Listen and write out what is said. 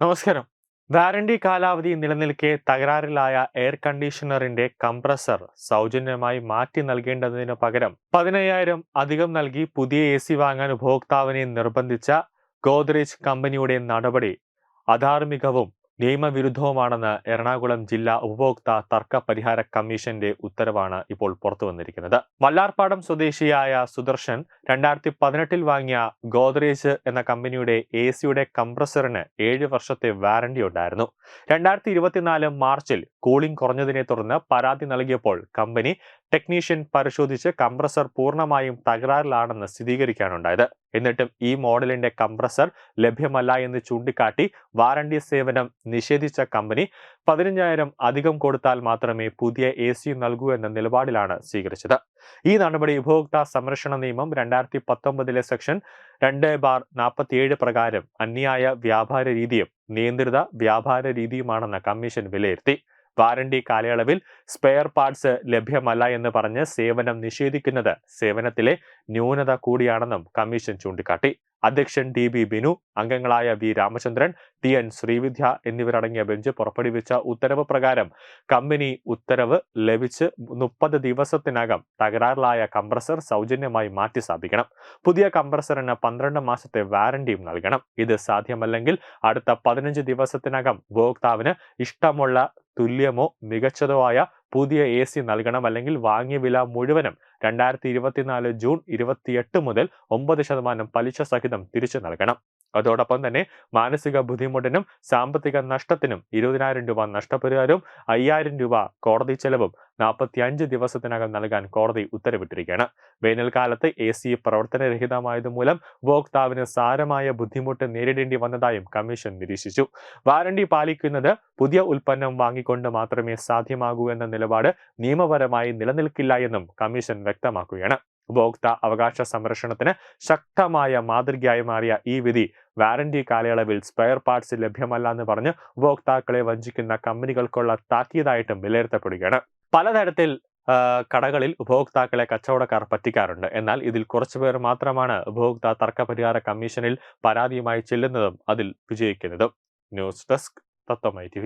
നമസ്കാരം. വാറണ്ടി കാലാവധി നിലനിൽക്കെ തകരാറിലായ എയർ കണ്ടീഷണറിന്റെ കംപ്രസർ സൗജന്യമായി മാറ്റി നൽകേണ്ടതിനു പകരം പതിനയ്യായിരം അധികം നൽകി പുതിയ എ സി വാങ്ങാൻ ഉപഭോക്താവിനെ നിർബന്ധിച്ച ഗോദ്രേജ് കമ്പനിയുടെ നടപടി അധാർമികവും നിയമവിരുദ്ധവുമാണെന്ന് എറണാകുളം ജില്ലാ ഉപഭോക്ത തർക്ക പരിഹാര കമ്മീഷന്റെ ഉത്തരവാണ് ഇപ്പോൾ പുറത്തു വന്നിരിക്കുന്നത്. വല്ലാർപാടം സ്വദേശിയായ സുദർശൻ രണ്ടായിരത്തി പതിനെട്ടിൽ വാങ്ങിയ ഗോദ്രേജ് എന്ന കമ്പനിയുടെ എ സിയുടെ കംപ്രസറിന് ഏഴ് വർഷത്തെ വാറണ്ടി ഉണ്ടായിരുന്നു. രണ്ടായിരത്തി ഇരുപത്തിനാല് മാർച്ചിൽ കൂളിംഗ് കുറഞ്ഞതിനെ തുടർന്ന് പരാതി നൽകിയപ്പോൾ കമ്പനി ടെക്നീഷ്യൻ പരിശോധിച്ച് കംപ്രസർ പൂർണമായും തകരാറിലാണെന്ന് സ്ഥിരീകരിക്കാനുണ്ടായത്. എന്നിട്ടും ഈ മോഡലിന്റെ കംപ്രസർ ലഭ്യമല്ല എന്ന് ചൂണ്ടിക്കാട്ടി വാറണ്ടി സേവനം നിഷേധിച്ച കമ്പനി പതിനഞ്ചായിരം അധികം കൊടുത്താൽ മാത്രമേ പുതിയ എ സി നൽകൂ എന്ന നിലപാടിലാണ് സ്വീകരിച്ചത്. ഈ നടപടി ഉപഭോക്താ സംരക്ഷണ നിയമം രണ്ടായിരത്തി പത്തൊമ്പതിലെ സെക്ഷൻ രണ്ട് ബാർ നാൽപ്പത്തിയേഴ് പ്രകാരം അന്യായ വ്യാപാര രീതിയും നിയന്ത്രിത വ്യാപാര രീതിയുമാണെന്ന് കമ്മീഷൻ വിലയിരുത്തി. വാറണ്ടി കാലയളവിൽ സ്പെയർ പാർട്സ് ലഭ്യമല്ല എന്ന് പറഞ്ഞ് സേവനം നിഷേധിക്കുന്നത് സേവനത്തിലെ ന്യൂനത കൂടിയാണെന്നും കമ്മീഷൻ ചൂണ്ടിക്കാട്ടി. അധ്യക്ഷൻ ടി ബി ബിനു അംഗങ്ങളായ V Ramachandran T N Sreevidya എന്നിവരടങ്ങിയ ബെഞ്ച് പുറപ്പെടുവിച്ച ഉത്തരവ് പ്രകാരം കമ്പനി ഉത്തരവ് ലഭിച്ച് മുപ്പത് ദിവസത്തിനകം തകരാറിലായ കംപ്രസർ സൗജന്യമായി മാറ്റി സ്ഥാപിക്കണം. പുതിയ കംപ്രസറിന് പന്ത്രണ്ട് മാസത്തെ വാറണ്ടിയും നൽകണം. ഇത് സാധ്യമല്ലെങ്കിൽ അടുത്ത പതിനഞ്ച് ദിവസത്തിനകം ഉപഭോക്താവിന് ഇഷ്ടമുള്ള തുല്യമോ മികച്ചതോ ആയ പുതിയ എ സി നൽകണം അല്ലെങ്കിൽ വാങ്ങിയ വില മുഴുവനും രണ്ടായിരത്തി ഇരുപത്തിനാല് ജൂൺ ഇരുപത്തിയെട്ട് മുതൽ ഒമ്പത് ശതമാനം പലിശ സഹിതം തിരിച്ചു നൽകണം. അതോടൊപ്പം തന്നെ മാനസിക ബുദ്ധിമുട്ടിനും സാമ്പത്തിക നഷ്ടത്തിനും ഇരുപതിനായിരം രൂപ നഷ്ടപരിഹാരവും അയ്യായിരം രൂപ കോടതി ചെലവും നാൽപ്പത്തി അഞ്ച് ദിവസത്തിനകം നൽകാൻ കോടതി ഉത്തരവിട്ടിരിക്കുകയാണ്. വേനൽക്കാലത്ത് എ സി പ്രവർത്തനരഹിതമായതുമൂലം ഉപഭോക്താവിന് സാരമായ ബുദ്ധിമുട്ട് നേരിടേണ്ടി വന്നതായും കമ്മീഷൻ നിരീക്ഷിച്ചു. വാറണ്ടി പാലിക്കുന്നത് പുതിയ ഉൽപ്പന്നം വാങ്ങിക്കൊണ്ട് മാത്രമേ സാധ്യമാകൂ എന്ന നിലപാട് നിയമപരമായി നിലനിൽക്കില്ല എന്നും കമ്മീഷൻ വ്യക്തമാക്കുകയാണ്. ഉപഭോക്ത അവകാശ സംരക്ഷണത്തിന് ശക്തമായ മാതൃകയായി മാറിയ ഈ വിധി വാറന്റി കാലയളവിൽ സ്പെയർ പാർട്സ് ലഭ്യമല്ല എന്ന് പറഞ്ഞ് ഉപഭോക്താക്കളെ വഞ്ചിക്കുന്ന കമ്പനികൾക്കുള്ള താക്കീതായിട്ടും വിലയിരുത്തപ്പെടുകയാണ്. പലതരത്തിൽ കടകളിൽ ഉപഭോക്താക്കളെ കച്ചവടക്കാർ പറ്റിക്കാറുണ്ട്. എന്നാൽ ഇതിൽ കുറച്ചുപേർ മാത്രമാണ് ഉപഭോക്താ തർക്ക പരിഹാര കമ്മീഷനിൽ പരാതിയുമായി ചെല്ലുന്നതും അതിൽ വിജയിക്കുന്നതും. ന്യൂസ് ഡെസ്ക് തത്വമായി ടി